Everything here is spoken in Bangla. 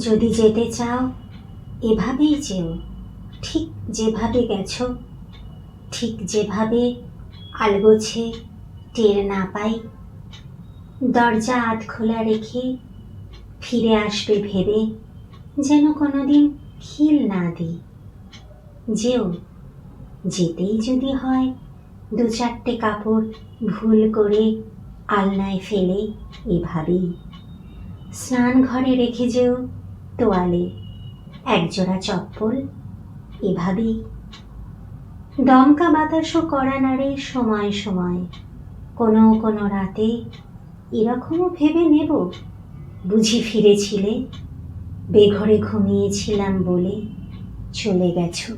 যদি যেতে চাও, এভাবেই যেও। ঠিক যেভাবে গেছো, ঠিক যেভাবে আলগোছে টের না পাই। দরজা আধ খোলা রেখে ফিরে আসবে ভেবে যেন কোনোদিন খিল না দিই। যেও, যেতেই যদি হয়, দু চারটে কাপড় ভুল করে আলনায় ফেলে এভাবেই। স্নান ঘরে রেখে যেও তোয়ালে একজোড়া চপ্পল, এভাবেই। দমকা বাতাসও করা নাড়ে সময় সময়। কোনো কোনো রাতে এরকমও ভেবে নেব, বুঝি ফিরেছিলে, বেঘরে ঘুমিয়েছিলাম বলে চলে গেছো।